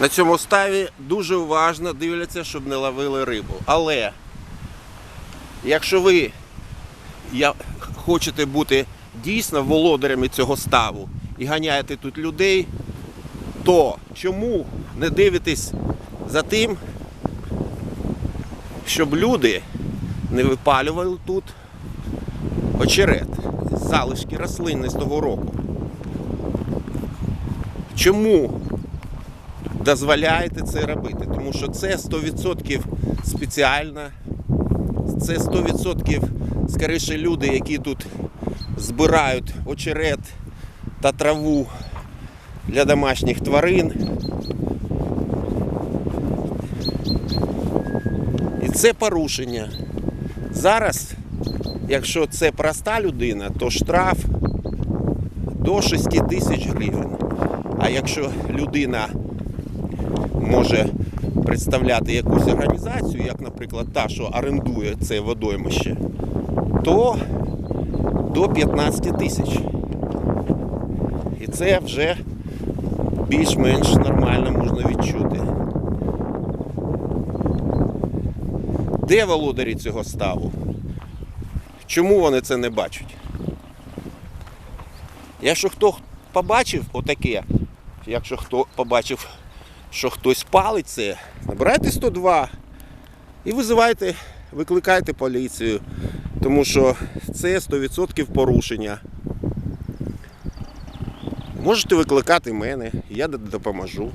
На цьому ставі дуже уважно дивляться, щоб не ловили рибу. Але якщо ви хочете бути дійсно володарями цього ставу і ганяєте тут людей, то чому не дивитесь за тим, щоб люди не випалювали тут очерет, залишки рослинностого року? Чому дозволяєте це робити? Тому що це 100% спеціально, це 100% скоріше люди, які тут збирають очерет та траву для домашніх тварин. І це порушення. Зараз, якщо це проста людина, то штраф до 6 тисяч гривень. А якщо людина може представляти якусь організацію, як, наприклад, та, що орендує це водоймище, то до 15 тисяч. І це вже більш-менш нормально можна відчути. Де володарі цього ставу? Чому вони це не бачать? Якщо хто побачив отаке, якщо хто побачив, що хтось палить це, набирайте 102 і визивайте, викликайте поліцію, тому що це 100% порушення. Можете викликати мене, я допоможу.